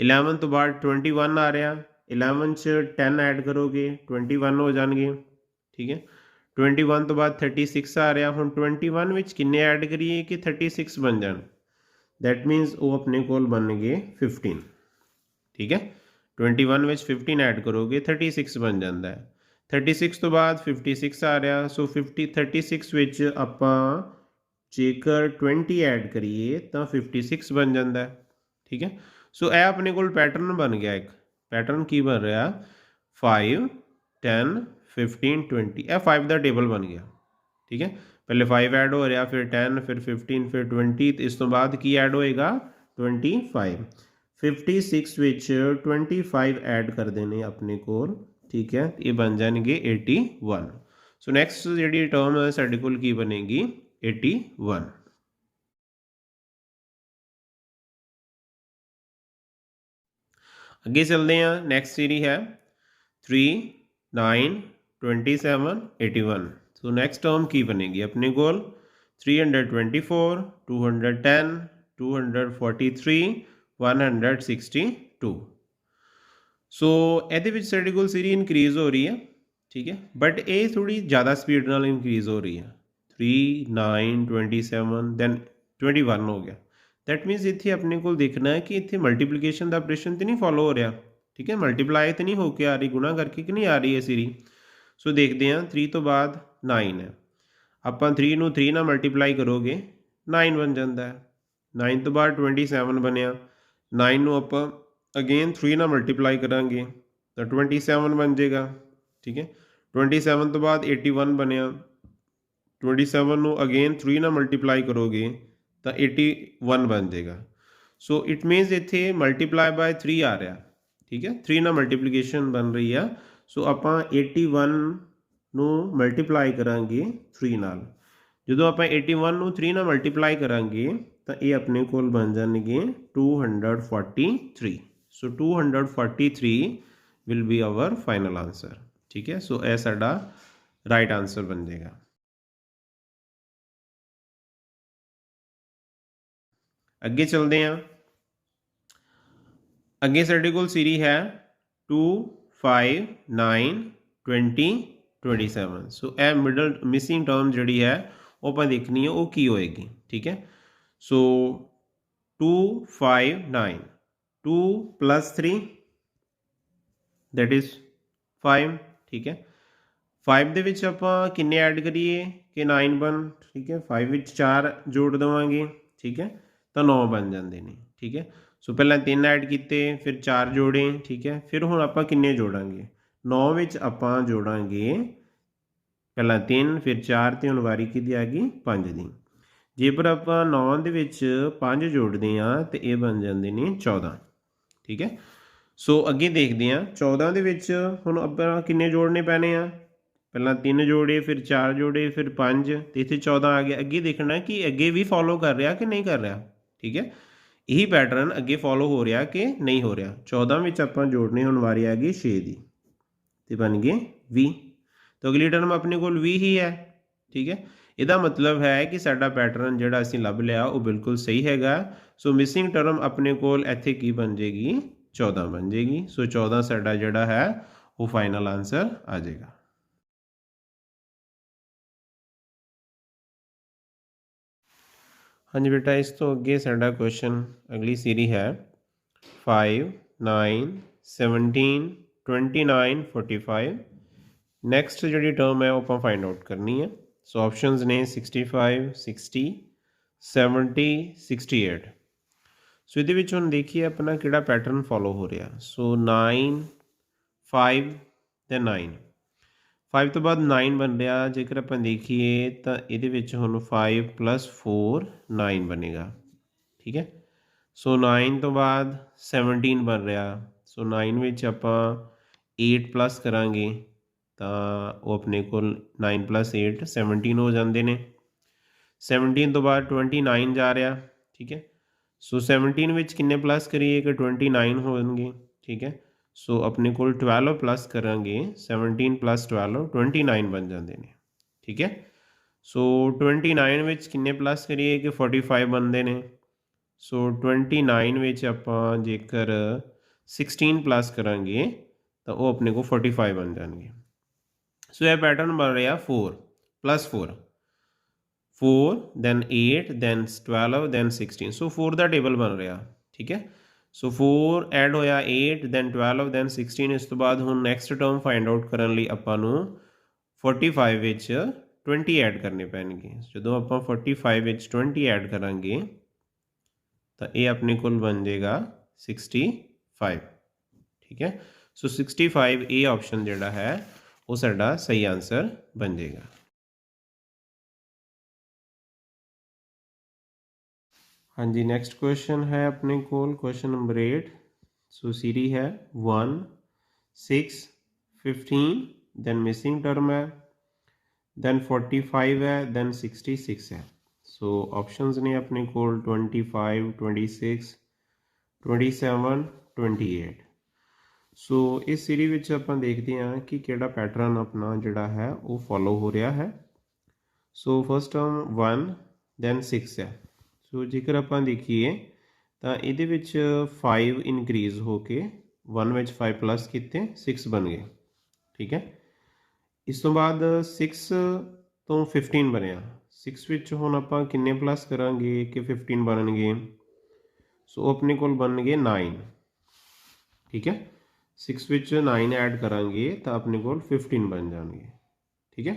11 ਤੋਂ ਬਾਅਦ 21 ਆ ਰਿਹਾ 11 ਚ 10 ਐਡ ਕਰੋਗੇ 21 ਹੋ ਜਾਣਗੇ, ਠੀਕ ਹੈ? 21 ਤੋਂ ਬਾਅਦ 36 ਆ ਰਿਹਾ, ਹੁਣ 21 ਵਿੱਚ ਕਿੰਨੇ ਐਡ ਕਰੀਏ ਕਿ 36 ਬਣ ਜਾਣ? That ਮੀਨਸ ਉਹ ਆਪਣੇ ਕੋਲ ਬਣ ਗਏ 15 ਠੀਕ ਹੈ 21 ਵਿੱਚ 15 ਐਡ ਕਰੋਗੇ 36 ਬਣ ਜਾਂਦਾ ਹੈ 36 ਤੋਂ ਬਾਅਦ 56 ਆ ਰਿਹਾ ਸੋ 50 36 ਵਿੱਚ ਆਪਾਂ ਜੇਕਰ 20 ਐਡ ਕਰੀਏ ਤਾਂ 56 ਬਣ ਜਾਂਦਾ ਹੈ ਠੀਕ ਹੈ ਸੋ ਇਹ ਆਪਣੇ ਕੋਲ ਪੈਟਰਨ ਬਣ ਗਿਆ ਇੱਕ ਪੈਟਰਨ ਕੀ ਬਣ ਰਿਹਾ 5 10 15 20 ਇਹ 5 ਦਾ ਟੇਬਲ ਬਣ ਗਿਆ ਠੀਕ ਹੈ ਪਹਿਲੇ 5 ਐਡ ਹੋ ਰਿਹਾ ਫਿਰ 10 ਫਿਰ 15 ਫਿਰ 20 ਤੇ ਇਸ ਤੋਂ ਬਾਅਦ ਕੀ ਐਡ ਹੋਏਗਾ 25 56 ਵਿੱਚ 25 ਐਡ ਕਰਦੇ ਨੇ ਆਪਣੇ ਕੋਲ ਠੀਕ ਹੈ ਇਹ ਬਣ ਜਾਣਗੇ 81 ਸੋ ਨੈਕਸਟ ਜਿਹੜੀ ਟਰਮ ਹੈ, ਸਾਡੇ ਕੋਲ ਕੀ ਬਣੇਗੀ? 81 ਅੱਗੇ ਚੱਲਦੇ ਹਾਂ ਨੈਕਸਟ ਸੀਰੀ ਹੈ 3 9 27 81 ਸੋ ਨੈਕਸਟ ਟਰਮ ਕੀ ਬਣੇਗੀ? ਆਪਣੇ ਕੋਲ 324 210 243 162 ਸੋ ਇਹਦੇ ਵਿੱਚ ਸਾਡੇ ਕੋਲ ਸੀਰੀ ਇਨਕਰੀਜ਼ ਹੋ ਰਹੀ ਹੈ, ਠੀਕ ਹੈ? ਬਟ ਇਹ ਥੋੜੀ ਜ਼ਿਆਦਾ ਸਪੀਡ ਨਾਲ ਇਨਕਰੀਜ਼ ਹੋ ਰਹੀ ਹੈ। 3 9 27 ਦੈਨ 21 ਹੋ ਗਿਆ। ਦੈਟ ਮੀਨਸ ਇੱਥੇ ਆਪਣੇ ਕੋਲ ਦੇਖਣਾ ਹੈ ਕਿ ਇੱਥੇ ਮਲਟੀਪਲੀਕੇਸ਼ਨ ਦਾ ਆਪਰੇਸ਼ਨ ਤੇ ਨਹੀਂ ਫੋਲੋ ਹੋ ਰਿਹਾ, ਠੀਕ ਹੈ? ਮਲਟੀਪਲਾਈ ਤੇ ਨਹੀਂ ਹੋ ਕੇ ਆ ਰਹੀ, ਗੁਣਾ ਕਰਕੇ ਕਿ ਨਹੀਂ ਆ ਰਹੀ ਹੈ ਸੀਰੀ ਸੋ ਦੇਖਦੇ ਹਾਂ 3 ਤੋਂ ਬਾਅਦ 9 ਹੈ। ਆਪਾਂ 3 ਨੂੰ 3 ਨਾਲ ਮਲਟੀਪਲਾਈ ਕਰੋਗੇ 9 ਬਣ ਜਾਂਦਾ ਹੈ। 9 ਤੋਂ ਬਾਅਦ 27 ਬਣਿਆ। 9 ਨੂੰ ਆਪਾਂ ਅਗੇਨ 3 ਨਾਲ ਮਲਟੀਪਲਾਈ ਕਰਾਂਗੇ, ਤਾਂ 27 ਬਣ ਜਾਏਗਾ, ਠੀਕ ਹੈ? 27 ਤੋਂ ਬਾਅਦ 81 ਬਣਿਆ। 27 ਨੂੰ ਅਗੇਨ 3 ਨਾਲ ਮਲਟੀਪਲਾਈ ਕਰੋਗੇ, ਤਾਂ 81 ਬਣ ਜਾਏਗਾ। ਸੋ ਇਟ ਮੀਨਸ ਇੱਥੇ ਮਲਟੀਪਲਾਈ ਬਾਈ 3 ਆ ਰਿਹਾ, ਠੀਕ ਹੈ? 3 ਨਾਲ ਮਲਟੀਪਲੀਕੇਸ਼ਨ ਬਣ ਰਹੀ ਆ। ਸੋ ਆਪਾਂ 81 ਨੂੰ ਮਲਟੀਪਲਾਈ ਕਰਾਂਗੇ 3 ਨਾਲ। ਜਦੋਂ ਆਪਾਂ 81 ਨੂੰ 3 ਨਾਲ ਮਲਟੀਪਲਾਈ ਕਰਾਂਗੇ ਤਾਂ ਇਹ ਆਪਣੇ ਕੋਲ ਬਣ ਜਾਣਗੇ 243 so 243 will be our final answer ਠੀਕ ਹੈ ਸੋ ਇਹ ਸਾਡਾ ਰਾਈਟ ਆਨਸਰ ਬਣ ਜਾਏਗਾ ਅੱਗੇ ਚਲਦੇ ਹਾਂ ਅੱਗੇ ਸਾਡੇ ਕੋਲ ਸੀਰੀ ਹੈ 2 5 9 20 27 ਸੋ ਇਹ ਮਿਡਲ ਮਿਸਿੰਗ ਟਰਮ ਜਿਹੜੀ ਹੈ ਉਹ ਆਪਾਂ ਦੇਖਣੀ ਹੈ ਉਹ ਕੀ ਹੋਏਗੀ ਠੀਕ ਹੈ ਸੋ 2 5 9 2 plus 3 that is 5 ਠੀਕ ਹੈ 5 ਦੇ ਵਿੱਚ ਆਪਾਂ ਕਿੰਨੇ ਐਡ ਕਰੀਏ? ਕਿ 9 ਬਣ, ਠੀਕ ਹੈ? 5 ਵਿੱਚ 4 ਜੋੜ ਦਵਾਂਗੇ, ਠੀਕ ਹੈ? ਤਾਂ 9 ਬਣ ਜਾਂਦੇ ਨੇ, ਠੀਕ ਹੈ? ਸੋ ਪਹਿਲਾਂ 3 ਐਡ ਕੀਤੇ, ਫਿਰ 4 ਜੋੜੇ, ਠੀਕ ਹੈ? ਫਿਰ ਹੁਣ ਆਪਾਂ ਕਿੰਨੇ ਜੋੜਾਂਗੇ? 9 ਵਿੱਚ ਆਪਾਂ ਜੋੜਾਂਗੇ, ਪਹਿਲਾਂ 3 ਫਿਰ 4 ਤੇ ਹੁਣ ਵਾਰੀ ਕਿਹਦੀ ਆ ਗਈ? 5 ਦੀ। ਜੇਕਰ ਆਪਾਂ 9 ਦੇ ਵਿੱਚ 5 ਜੋੜਦੇ ਆ ਤੇ ਇਹ ਬਣ ਜਾਂਦੇ ਨੇ 14 ਠੀਕ ਹੈ? ਸੋ ਅੱਗੇ ਦੇਖਦੇ ਆ 14 ਦੇ ਵਿੱਚ ਹੁਣ ਆਪਾਂ ਕਿੰਨੇ ਜੋੜਨੇ ਪੈਣੇ ਆ? ਪਹਿਲਾਂ 3 ਜੋੜੇ, ਫਿਰ 4 ਜੋੜੇ, ਫਿਰ 5 ਤੇ ਇੱਥੇ 14 ਆ ਗਿਆ। ਅੱਗੇ ਦੇਖਣਾ ਕਿ ਅੱਗੇ ਵੀ ਫੋਲੋ ਕਰ ਰਿਹਾ ਕਿ ਨਹੀਂ ਕਰ ਰਿਹਾ? ਠੀਕ ਹੈ? ਇਹੀ ਪੈਟਰਨ ਅੱਗੇ ਫੋਲੋ ਹੋ ਰਿਹਾ ਕਿ ਨਹੀਂ ਹੋ ਰਿਹਾ? 14 ਵਿੱਚ ਆਪਾਂ ਜੋੜਨੇ ਹੁਣ ਵਾਰੀ ਆ ਗਈ 6 ਦੀ। ਤੇ ਬਣ ਗਏ 20 ਤਾਂ ਅਗਲੀ ਟਰਮ ਆਪਣੇ ਕੋਲ 20 ਹੀ ਹੈ। ਠੀਕ ਹੈ ਇਹਦਾ ਮਤਲਬ ਹੈ ਕਿ ਸਾਡਾ ਪੈਟਰਨ ਜਿਹੜਾ ਅਸੀਂ ਲੱਭ ਲਿਆ ਉਹ ਬਿਲਕੁਲ ਸਹੀ ਹੈਗਾ ਸੋ ਮਿਸਿੰਗ ਟਰਮ ਆਪਣੇ ਕੋਲ ਇੱਥੇ ਕੀ ਬਣ ਜੇਗੀ 14 ਬਣ ਜੇਗੀ ਸੋ 14 ਸਾਡਾ ਜਿਹੜਾ ਹੈ ਉਹ ਫਾਈਨਲ ਆਨਸਰ ਆ ਜਾਏਗਾ ਹਾਂਜੀ ਬੇਟਾ ਇਸ ਤੋਂ ਅੱਗੇ ਸਾਡਾ ਕੁਐਸਚਨ ਅਗਲੀ ਸੀਰੀ ਹੈ 5 9 17 29 45 ਨੈਕਸਟ ਜਿਹੜੀ ਟਰਮ ਹੈ ਉਹ ਆਪਾਂ ਫਾਈਂਡ ਆਊਟ ਕਰਨੀ ਹੈ ਸੋ ਆਪਸ਼ਨਸ ਨੇ 65 60 70 68 ਸੋ ਇਹਦੇ ਵਿੱਚ ਹੁਣ ਦੇਖੀਏ ਆਪਣਾ ਕਿਹੜਾ ਪੈਟਰਨ ਫੋਲੋ ਹੋ ਰਿਹਾ ਸੋ 9 5 ਤੇ 9 5 ਤੋਂ ਬਾਅਦ 9 ਬਣ ਰਿਹਾ ਜੇਕਰ ਆਪਾਂ ਦੇਖੀਏ ਤਾਂ ਇਹਦੇ ਵਿੱਚ ਹੁਣ 5 4 9 ਬਣੇਗਾ ਠੀਕ ਹੈ ਸੋ 9 ਤੋਂ ਬਾਅਦ 17 ਬਣ ਰਿਹਾ ਸੋ 9 ਵਿੱਚ ਆਪਾਂ 8 ਪਲੱਸ ਕਰਾਂਗੇ ਤਾਂ ਉਹ ਆਪਣੇ ਕੋਲ 9 8 17 ਹੋ ਜਾਂਦੇ ਨੇ 17 ਤੋਂ ਬਾਅਦ 29 ਜਾ ਰਿਹਾ ਠੀਕ ਹੈ ਸੋ 17 ਵਿੱਚ ਕਿੰਨੇ ਪਲੱਸ ਕਰੀਏ ਕਿ 29 ਹੋਣਗੇ ਠੀਕ ਹੈ ਸੋ ਆਪਣੇ ਕੋਲ 12 ਪਲੱਸ ਕਰਾਂਗੇ 17 ਪਲੱਸ 12 29 ਬਣ ਜਾਂਦੇ ਨੇ ਠੀਕ ਹੈ ਸੋ 29 ਵਿੱਚ ਕਿੰਨੇ ਪਲੱਸ ਕਰੀਏ ਕਿ 45 ਬਣਦੇ ਨੇ ਸੋ 29 ਵਿੱਚ ਆਪਾਂ ਜੇਕਰ 16 ਪਲੱਸ ਕਰਾਂਗੇ ਤਾਂ ਉਹ ਆਪਣੇ ਕੋਲ 45 ਬਣ ਜਾਣਗੇ ਸੋ ਇਹ ਪੈਟਰਨ ਬਣ ਰਿਹਾ 4 plus 4 4 then 8 then 12 then 16 so 4 ਦਾ ਟੇਬਲ ਬਣ ਰਿਹਾ ਠੀਕ ਹੈ ਸੋ 4 ਐਡ ਹੋਇਆ 8 ਦੈਨ 12 ਦੈਨ 16 ਇਸ ਤੋਂ ਬਾਅਦ ਹੁਣ ਨੈਕਸਟ ਟਰਮ ਫਾਈਂਡ ਆਊਟ ਕਰਨ ਲਈ ਆਪਾਂ ਨੂੰ 45 ਵਿੱਚ 20 ਐਡ ਕਰਨੇ ਪੈਣਗੇ ਜਦੋਂ ਆਪਾਂ 45 ਵਿੱਚ 20 ਐਡ ਕਰਾਂਗੇ ਤਾਂ ਇਹ ਆਪਣੇ ਕੋਲ ਬਣ ਜਾਏਗਾ 65 ਠੀਕ ਹੈ ਸੋ 65 ਇਹ ਆਪਸ਼ਨ ਜਿਹੜਾ ਹੈ ਉਹ ਸਾਡਾ ਸਹੀ ਆਨਸਰ ਬਣ ਜਾਏਗਾ ਹਾਂਜੀ ਨੈਕਸਟ ਕੁਐਸਚਨ ਹੈ ਆਪਣੇ ਕੋਲ ਕੁਐਸਚਨ ਨੰਬਰ 8 ਸੋ ਸੀਰੀ ਹੈ 1 6 15 then missing term ਹੈ then 45 ਹੈ then 66 ਹੈ ਸੋ ਆਪਸ਼ਨਸ ਨੇ ਆਪਣੇ ਕੋਲ 25 26 27 28 ਸੋ ਇਸ ਸੀਰੀ ਵਿੱਚ ਆਪਾਂ ਦੇਖਦੇ ਹਾਂ ਕਿ ਕਿਹੜਾ ਪੈਟਰਨ ਆਪਣਾ ਜਿਹੜਾ ਹੈ, ਉਹ ਫੋਲੋ ਹੋ ਰਿਹਾ ਹੈ। ਸੋ ਫਸਟ ਟਰਮ 1 ਦੈਨ 6 ਹੈ। ਸੋ ਜੇਕਰ ਆਪਾਂ ਦੇਖੀਏ, ਤਾਂ ਇਹਦੇ ਵਿੱਚ 5 ਇਨਕਰੀਜ਼ ਹੋ ਕੇ 1 ਵਿੱਚ 5 ਪਲੱਸ ਕੀਤੇ 6 ਬਣ ਗਏ। ਠੀਕ ਹੈ? ਇਸ ਤੋਂ ਬਾਅਦ 6 ਤੋਂ 15 ਬਣਿਆ। 6 ਵਿੱਚ ਹੁਣ ਆਪਾਂ ਕਿੰਨੇ ਪਲੱਸ ਕਰਾਂਗੇ ਕਿ 15 ਬਣਨਗੇ? ਸੋ ਆਪਣੇ ਕੋਲ ਬਣਨਗੇ 9 ਠੀਕ ਹੈ? 6 ਵਿੱਚ 9 ਐਡ ਕਰਾਂਗੇ ਤਾਂ ਆਪਣੇ ਕੋਲ 15 ਬਣ ਜਾਣਗੇ। ਠੀਕ ਹੈ?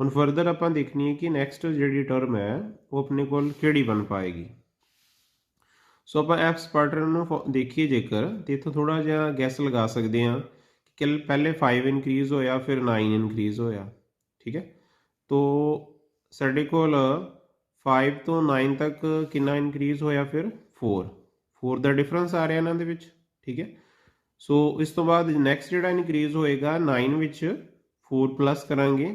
ਹੁਣ ਫਰਦਰ ਆਪਾਂ ਦੇਖਣੀ ਹੈ ਕਿ ਨੈਕਸਟ ਜਿਹੜੀ ਟਰਮ ਹੈ, ਉਹ ਆਪਣੇ ਕੋਲ ਕਿਹੜੀ ਬਣ ਪਾਏਗੀ? ਸੋ ਆਪਾਂ ਐਫ ਪੈਟਰਨ ਨੂੰ ਦੇਖੀਏ ਜੇਕਰ, ਤੇ ਇਥੋਂ ਥੋੜਾ ਜਿਹਾ ਗੈਸ ਲਗਾ ਸਕਦੇ ਹਾਂ ਕਿ ਪਹਿਲੇ 5 ਇਨਕਰੀਜ਼ ਹੋਇਆ, ਫਿਰ 9 ਇਨਕਰੀਜ਼ ਹੋਇਆ। ਠੀਕ ਹੈ? ਤੋ ਸਾਡੇ ਕੋਲ 5 ਤੋਂ 9 ਤੱਕ ਕਿੰਨਾ ਇਨਕਰੀਜ਼ ਹੋਇਆ ਫਿਰ? 4 4 ਦਾ ਡਿਫਰੈਂਸ ਆ ਰਿਹਾ ਇਹਨਾਂ ਦੇ ਵਿੱਚ। ਠੀਕ ਹੈ? ਸੋ ਇਸ ਤੋਂ ਬਾਅਦ ਨੈਕਸਟ ਜਿਹੜਾ ਇਨਕਰੀਜ਼ ਹੋਏਗਾ 9 ਵਿੱਚ 4 ਪਲੱਸ ਕਰਾਂਗੇ,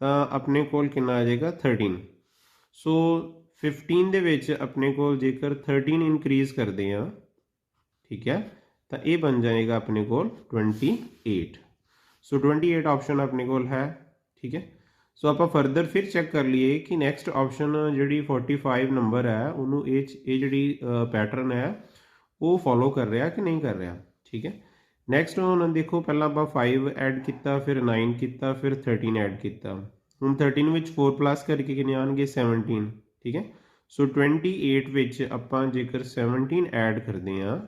ਤਾਂ ਆਪਣੇ ਕੋਲ ਕਿੰਨਾ ਆ ਜਾਏਗਾ? 13 ਸੋ 15 ਦੇ ਵਿੱਚ ਆਪਣੇ ਕੋਲ ਜੇਕਰ 13 ਇਨਕਰੀਜ਼ ਕਰਦੇ ਆ ਠੀਕ ਹੈ, ਤਾਂ ਇਹ ਬਣ ਜਾਏਗਾ ਆਪਣੇ ਕੋਲ 28 ਸੋ 28 ਆਪਸ਼ਨ ਆਪਣੇ ਕੋਲ ਹੈ, ਠੀਕ ਹੈ। ਸੋ ਆਪਾਂ ਫਰਦਰ ਫਿਰ ਚੈੱਕ ਕਰ ਲਈਏ ਕਿ ਨੈਕਸਟ ਆਪਸ਼ਨ ਜਿਹੜੀ 45 ਨੰਬਰ ਹੈ, ਉਹਨੂੰ ਇਹ ਇਹ ਜਿਹੜੀ ਪੈਟਰਨ ਹੈ, ਉਹ ਫੋਲੋ ਕਰ ਰਿਹਾ ਕਿ ਨਹੀਂ ਕਰ ਰਿਹਾ? ਠੀਕ ਹੈ। ਨੈਕਸਟ ਹੁਣ ਦੇਖੋ, ਪਹਿਲਾਂ ਆਪਾਂ 5 ਐਡ ਕੀਤਾ, ਫਿਰ 9 ਕੀਤਾ, ਫਿਰ 13 ਐਡ ਕੀਤਾ। ਹੁਣ 13 ਵਿੱਚ 4 ਪਲੱਸ ਕਰਕੇ ਕਿੰਨੇ ਆਣਗੇ 17 ਠੀਕ ਹੈ। ਸੋ 28 ਵਿੱਚ ਆਪਾਂ ਜੇਕਰ 17 ਐਡ ਕਰਦੇ ਆ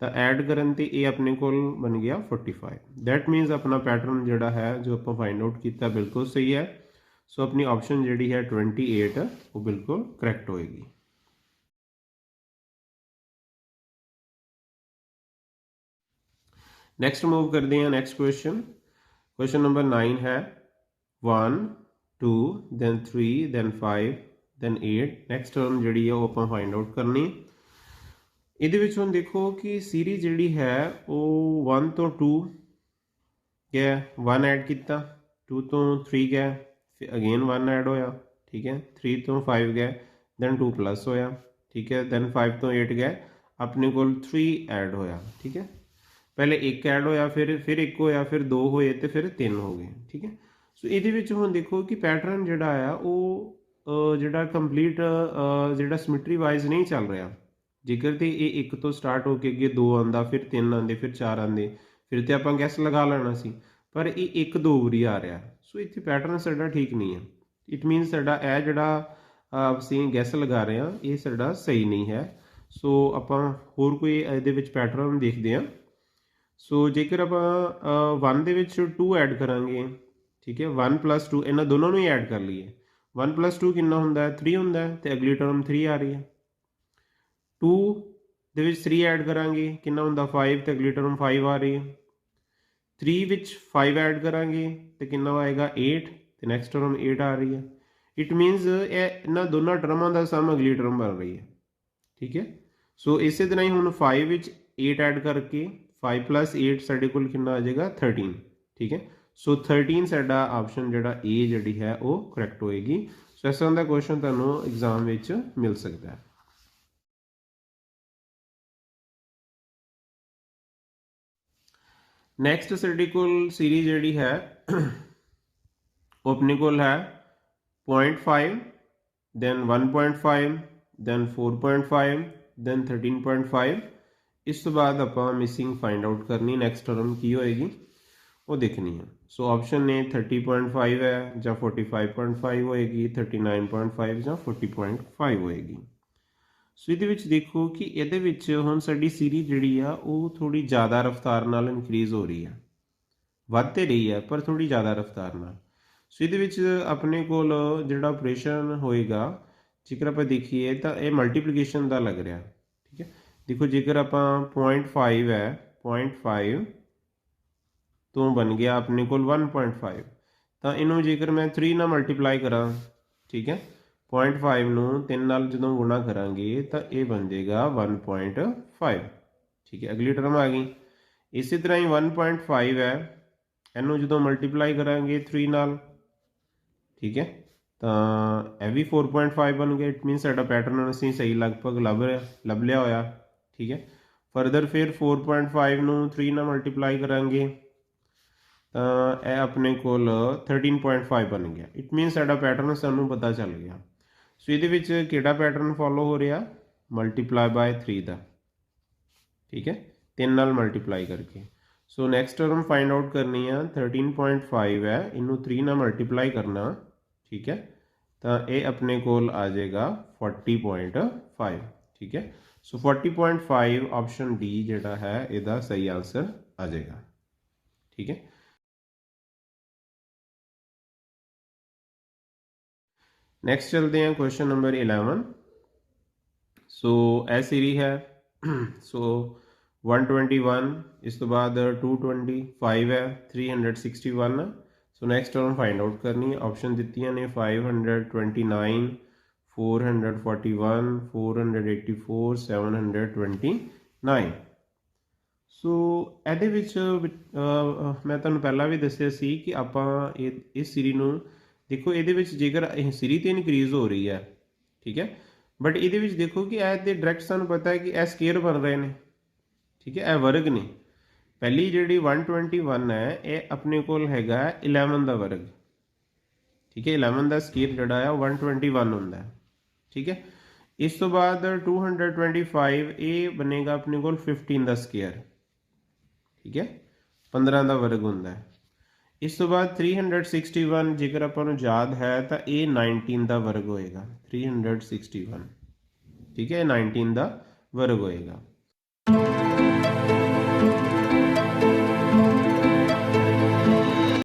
ਤਾਂ ਐਡ ਕਰਨ ਤੇ ਇਹ ਆਪਣੇ ਕੋਲ ਬਣ ਗਿਆ 45 ਥੈਟ ਮੀਨਸ ਆਪਣਾ ਪੈਟਰਨ ਜਿਹੜਾ ਹੈ, ਜੋ ਆਪਾਂ ਫਾਈਂਡ ਆਊਟ ਕੀਤਾ, ਬਿਲਕੁਲ ਸਹੀ ਹੈ। ਸੋ ਆਪਣੀ ਆਪਸ਼ਨ ਜਿਹੜੀ ਹੈ 28 ਉਹ ਬਿਲਕੁਲ ਕਰੈਕਟ ਹੋਏਗੀ। ਨੈਕਸਟ ਮੂਵ ਕਰਦੇ ਹਾਂ ਨੈਕਸਟ ਕੁਐਸਚਨ ਕੁਐਸਚਨ ਨੰਬਰ 9 ਹੈ 1 2 then 3 then 5 then 8 next term ਜਿਹੜੀ ਹੈ ਉਹ ਆਪਾਂ ਫਾਈਂਡ ਆਊਟ ਕਰਨੀ ਇਹਦੇ ਵਿੱਚ ਹੁਣ ਦੇਖੋ ਕਿ ਸੀਰੀਜ਼ ਜਿਹੜੀ ਹੈ ਉਹ 1 ਤੋਂ 2 ਗਿਆ 1 ਐਡ ਕੀਤਾ 2 ਤੋਂ 3 ਗਿਆ ਫਿਰ ਅਗੇਨ 1 ਐਡ ਹੋਇਆ ਠੀਕ ਹੈ 3 ਤੋਂ 5 ਗਿਆ ਦੈਨ 2 ਪਲੱਸ ਹੋਇਆ ਠੀਕ ਹੈ ਦੈਨ 5 ਤੋਂ 8 ਗਿਆ ਆਪਣੇ ਕੋਲ 3 ਐਡ ਹੋਇਆ ਠੀਕ ਹੈ ਪਹਿਲੇ ਇੱਕ ਐਡ ਹੋਇਆ, ਫਿਰ ਫਿਰ ਇੱਕ ਹੋਇਆ, ਫਿਰ ਦੋ ਹੋਏ ਤੇ ਫਿਰ ਤਿੰਨ ਹੋ ਗਏ, ਠੀਕ ਹੈ? ਸੋ ਇਹਦੇ ਵਿੱਚ ਹੁਣ ਦੇਖੋ ਕਿ ਪੈਟਰਨ ਜਿਹੜਾ ਆ, ਉਹ ਜਿਹੜਾ ਕੰਪਲੀਟ ਜਿਹੜਾ ਸਿਮਟਰੀ ਵਾਈਜ਼ ਨਹੀਂ ਚੱਲ ਰਿਹਾ। ਜੇਕਰ ਤੇ ਇਹ ਇੱਕ ਤੋਂ ਸਟਾਰਟ ਹੋ ਕੇ ਅੱਗੇ ਦੋ ਆਂਦਾ ਫਿਰ ਤਿੰਨ ਆਂਦੇ ਫਿਰ ਚਾਰ ਆਂਦੇ ਫਿਰ ਤੇ ਆਪਾਂ ਗੈਸ ਲਗਾ ਲੈਣਾ ਸੀ। ਪਰ ਇਹ 1 2 ਵਾਰੀ ਆ ਰਿਹਾ। ਸੋ ਇੱਥੇ ਪੈਟਰਨ ਸਾਡਾ ਠੀਕ ਨਹੀਂ ਹੈ। ਇਟ ਮੀਨਸ ਸਾਡਾ ਇਹ ਜਿਹੜਾ ਅਸੀਂ ਗੈਸ ਲਗਾ ਰਹੇ ਹਾਂ, ਇਹ ਸਾਡਾ ਸਹੀ ਨਹੀਂ ਹੈ। ਸੋ ਆਪਾਂ ਹੋਰ ਕੋਈ ਇਹਦੇ ਵਿੱਚ ਪੈਟਰਨ ਦੇਖਦੇ ਹਾਂ। ਸੋ ਜੇਕਰ ਆਪਾਂ 1 ਦੇ ਵਿੱਚ 2 ਐਡ ਕਰਾਂਗੇ, ਠੀਕ ਹੈ 1 2 ਇਹਨਾਂ ਦੋਨਾਂ ਨੂੰ ਹੀ ਐਡ ਕਰ ਲਈਏ। 1 2 ਕਿੰਨਾ ਹੁੰਦਾ? ਹੈ 3 ਹੁੰਦਾ ਹੈ, ਤੇ ਅਗਲੀ ਟਰਮ 3 ਆ ਰਹੀ ਹੈ। 2 ਦੇ ਵਿੱਚ 3 ਐਡ ਕਰਾਂਗੇ, ਕਿੰਨਾ ਹੁੰਦਾ? 5 ਤੇ ਅਗਲੀ ਟਰਮ 5 ਆ ਰਹੀ ਹੈ। 3 ਵਿੱਚ 5 ਐਡ ਕਰਾਂਗੇ, ਤੇ ਕਿੰਨਾ ਆਏਗਾ? 8 ਤੇ ਨੈਕਸਟ ਟਰਮ 8 ਆ ਰਹੀ ਹੈ। ਇਟ ਮੀਨਸ ਇਹ, ਇਹਨਾਂ ਦੋਨਾਂ ਟਰਮਾਂ ਦਾ ਸਮ ਅਗਲੀ ਟਰਮ ਬਣ ਰਹੀ ਹੈ। ਠੀਕ ਹੈ? ਸੋ ਇਸੇ ਤਰ੍ਹਾਂ ਹੀ ਹੁਣ 5 ਵਿੱਚ 8 ਐਡ ਕਰਕੇ 5 8 ਸਾਡੇ ਕੋਲ ਕਿੰਨਾ ਆ ਜਾਏਗਾ? 13 ਠੀਕ ਹੈ? ਸੋ 13 ਸਾਡਾ ਆਪਸ਼ਨ ਜਿਹੜਾ A ਜਿਹੜੀ ਹੈ ਉਹ ਕਰੈਕਟ ਹੋਏਗੀ। ਸੋ ਇਸ ਤਰ੍ਹਾਂ ਦਾ ਕੁਐਸਚਨ ਤੁਹਾਨੂੰ ਐਗਜ਼ਾਮ ਵਿੱਚ ਮਿਲ ਸਕਦਾ ਹੈ। ਨੈਕਸਟ ਸਾਡੇ ਕੋਲ ਸੀਰੀਜ਼ ਜਿਹੜੀ ਹੈ, ਉਹ ਆਪਣੇ ਕੋਲ ਹੈ 0.5 then 1.5 then 4.5 then 13.5 ਇਸ ਤੋਂ ਬਾਅਦ ਆਪਾਂ ਮਿਸਿੰਗ ਫਾਈਂਡ ਆਊਟ ਕਰਨੀ ਨੈਕਸਟ ਟਰਮ ਕੀ ਹੋਏਗੀ, ਉਹ ਦੇਖਣੀ ਹੈ। ਸੋ ਆਪਸ਼ਨ ਨੇ 30.5 ਹੈ ਜਾਂ 45.5 ਹੋਏਗੀ 39.5 ਜਾਂ 40.5 ਹੋਏਗੀ। ਸੋ ਇਹਦੇ ਵਿੱਚ ਦੇਖੋ ਕਿ ਇਹਦੇ ਵਿੱਚ ਹੁਣ ਸਾਡੀ ਸੀਰੀ ਜਿਹੜੀ ਆ, ਉਹ ਥੋੜੀ ਜ਼ਿਆਦਾ ਰਫ਼ਤਾਰ ਨਾਲ ਇਨਕਰੀਜ਼ ਹੋ ਰਹੀ ਆ। ਵੱਧ ਤੇ ਰਹੀ ਹੈ ਪਰ ਥੋੜੀ ਜ਼ਿਆਦਾ ਰਫ਼ਤਾਰ ਨਾਲ। ਸੋ ਇਹਦੇ ਵਿੱਚ ਆਪਣੇ ਕੋਲ ਜਿਹੜਾ ਆਪਰੇਸ਼ਨ ਹੋਏਗਾ, ਜੇਕਰ ਆਪਾਂ ਦੇਖੀਏ ਤਾਂ ਇਹ ਮਲਟੀਪਲੀਕੇਸ਼ਨ ਦਾ ਲੱਗ ਰਿਹਾ, ਠੀਕ ਹੈ। ਦੇਖੋ ਜੇਕਰ ਆਪਾਂ 0.5 ਹੈ 0.5 ਤੋਂ ਬਣ ਗਿਆ ਆਪਣੇ ਕੋਲ 1.5 ਤਾਂ ਇਹਨੂੰ ਜੇਕਰ ਮੈਂ 3 ਨਾਲ ਮਲਟੀਪਲਾਈ ਕਰਾਂ, ਠੀਕ ਹੈ 0.5 ਨੂੰ 3 ਨਾਲ ਜਦੋਂ ਗੁਣਾ ਕਰਾਂਗੇ ਤਾਂ ਇਹ ਬਣ ਜਾਏਗਾ 1.5 ਠੀਕ ਹੈ, ਅਗਲੀ ਟਰਮ ਆ ਗਈ। ਇਸੇ ਤਰ੍ਹਾਂ ਹੀ 1.5 ਹੈ, ਇਹਨੂੰ ਜਦੋਂ ਮਲਟੀਪਲਾਈ ਕਰਾਂਗੇ 3 ਨਾਲ, ਠੀਕ ਹੈ, ਤਾਂ ਇਹ ਵੀ 4.5 ਬਣ ਗਿਆ ਇਟ ਮੀਨ ਸਾਡਾ ਪੈਟਰਨ ਅਸੀਂ ਸਹੀ ਲਗਭਗ ਲੱਭ ਰਿਹਾ, ਲੱਭ ਲਿਆ ਹੋਇਆ। ਠੀਕ ਹੈ। ਫਰਦਰ ਫਿਰ 4.5 ਨੂੰ 3 ਨਾਲ ਮਲਟੀਪਲਾਈ ਕਰਾਂਗੇ, ਤਾਂ ਇਹ ਆਪਣੇ ਕੋਲ 13.5 ਬਣ ਗਿਆ। ਇਟ ਮੀਨ ਸਾਡਾ ਪੈਟਰਨ ਸਾਨੂੰ ਪਤਾ ਚੱਲ ਗਿਆ। ਸੋ ਇਹਦੇ ਵਿੱਚ ਕਿਹੜਾ ਪੈਟਰਨ ਫੋਲੋ ਹੋ ਰਿਹਾ? ਮਲਟੀਪਲਾਈ ਬਾਈ 3 ਦਾ। ਠੀਕ ਹੈ। 3 ਨਾਲ ਮਲਟੀਪਲਾਈ ਕਰਕੇ। So next term find out ਕਰਨੀ ਆ 13.5 ਹੈ, ਇਹਨੂੰ 3 ਨਾਲ ਮਲਟੀਪਲਾਈ ਕਰਨਾ, ਠੀਕ ਹੈ। ਤਾਂ ਇਹ ਆਪਣੇ ਕੋਲ ਆ ਜਾਏਗਾ 40.5 ਠੀਕ ਹੈ। ਸੋ 40.5 ਆਪਸ਼ਨ ਡੀ ਜਿਹੜਾ ਹੈ, ਇਹਦਾ ਸਹੀ ਆਨਸਰ ਆ ਜਾਏਗਾ। ਠੀਕ ਹੈ? ਨੈਕਸਟ ਚਲਦੇ ਹਾਂ ਕੁਐਸਚਨ ਨੰਬਰ 11 ਸੋ ਇਹ ਸੀਰੀ ਹੈ। ਸੋ 121 ਇਸ ਤੋਂ ਬਾਅਦ 225 ਹੈ 361 so next term find out ਕਰਨੀ ਹੈ। ਆਪਸ਼ਨ ਦਿੱਤੀਆਂ ਨੇ 529 441 484 729 ਸੋ ਇਹਦੇ ਵਿੱਚ ਮੈਂ ਤੁਹਾਨੂੰ ਪਹਿਲਾਂ ਵੀ ਦੱਸਿਆ ਸੀ ਕਿ ਆਪਾਂ ਇਹ, ਇਸ ਸੀਰੀ ਨੂੰ ਦੇਖੋ, ਇਹਦੇ ਵਿੱਚ ਜੇਕਰ ਇਹ ਸੀਰੀ ਤੇ ਇਨਕਰੀਜ਼ ਹੋ ਰਹੀ ਹੈ, ਠੀਕ ਹੈ? ਬਟ ਇਹਦੇ ਵਿੱਚ ਦੇਖੋ ਕਿ ਇਹ ਤੇ ਡਾਇਰੈਕਟ ਸਾਨੂੰ ਪਤਾ ਹੈ ਕਿ ਇਹ ਸਕੇਅਰ ਬਣ ਰਹੇ ਨੇ, ਠੀਕ ਹੈ? ਇਹ ਵਰਗ ਨੇ। ਪਹਿਲੀ ਜਿਹੜੀ 121 ਹੈ, ਇਹ ਆਪਣੇ ਕੋਲ ਹੈਗਾ 11 ਦਾ ਵਰਗ, ਠੀਕ ਹੈ? 11 ਦਾ ਸਕੇਅਰ ਜਿਹੜਾ ਹੈ ਉਹ 121 ਹੁੰਦਾ ਹੈ। ਠੀਕ ਹੈ? ਇਸ ਤੋਂ ਬਾਅਦ 225 ਇਹ ਬਣੇਗਾ ਆਪਣੇ ਕੋਲ 15 ਦਾ ਸਕੇਅਰ ਠੀਕ ਹੈ? 15 ਦਾ ਵਰਗ ਹੁੰਦਾ ਹੈ। ਇਸ ਤੋਂ ਬਾਅਦ 361 ਜੇਕਰ ਆਪਾਂ ਨੂੰ ਯਾਦ ਹੈ ਤਾਂ ਇਹ 19 ਦਾ ਵਰਗ ਹੋਏਗਾ। 361 ਠੀਕ ਹੈ? ਇਹ 19 ਦਾ ਵਰਗ ਹੋਏਗਾ।